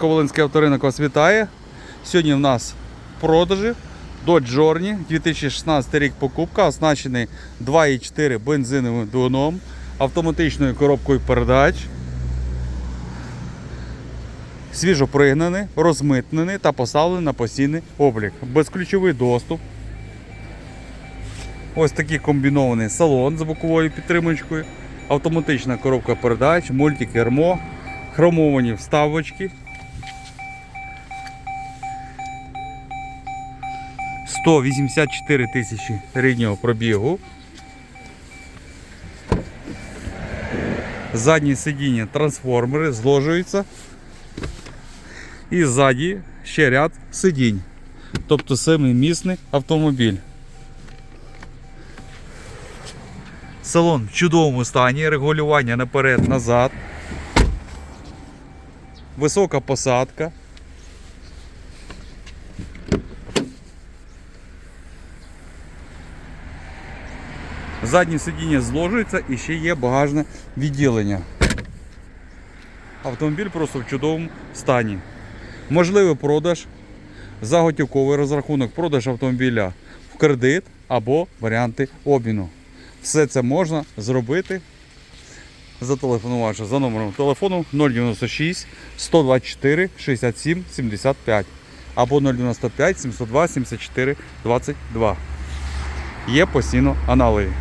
Волинський авторинок вас вітає. Сьогодні в нас продажі Dodge Journey 2016 рік покупка, оснащений 2,4 бензиновим двигуном, автоматичною коробкою передач. Свіжо пригнаний, розмитнений та поставлений на постійний облік. Безключовий доступ. Ось такий комбінований салон з боковою підтримочкою, автоматична коробка передач, мультикермо, хромовані вставочки. 184 тисячі ріднього пробігу. Задні сидіння трансформери зложуються. І ззаді ще ряд сидінь. Тобто семимісний автомобіль. Салон в чудовому стані, регулювання наперед-назад. Висока посадка. Заднє сидіння зложується і ще є багажне відділення. Автомобіль просто в чудовому стані. Можливий продаж, заготівковий розрахунок, продаж автомобіля в кредит або варіанти обміну. Все це можна зробити, зателефонувавши за номером телефону 096 124 67 75 або 095 702 74 22. Є постійно аналоги.